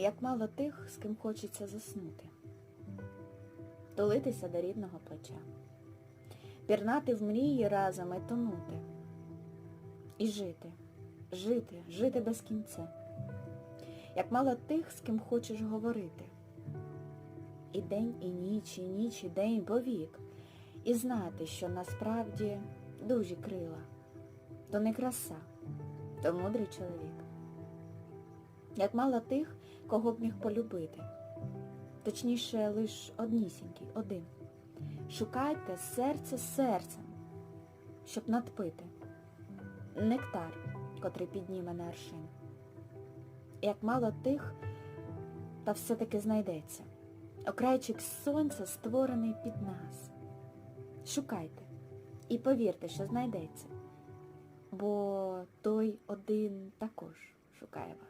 як мало тих, з ким хочеться заснути, тулитися до рідного плеча, пірнати в мрії разом і тонути, і жити, жити, жити без кінця, як мало тих, з ким хочеш говорити. І день, і ніч, і ніч, і день, повік, і знати, що насправді дужі крила, то не краса, то мудрий чоловік. Як мало тих, кого б міг полюбити, точніше, лиш однісінький, один. Шукайте серце серцем, щоб надпити, нектар, котрий підніме на аршин. Як мало тих, та все-таки знайдеться. Окрайчик сонця створений під нас. Шукайте і повірте, що знайдеться, бо той один також шукає вас.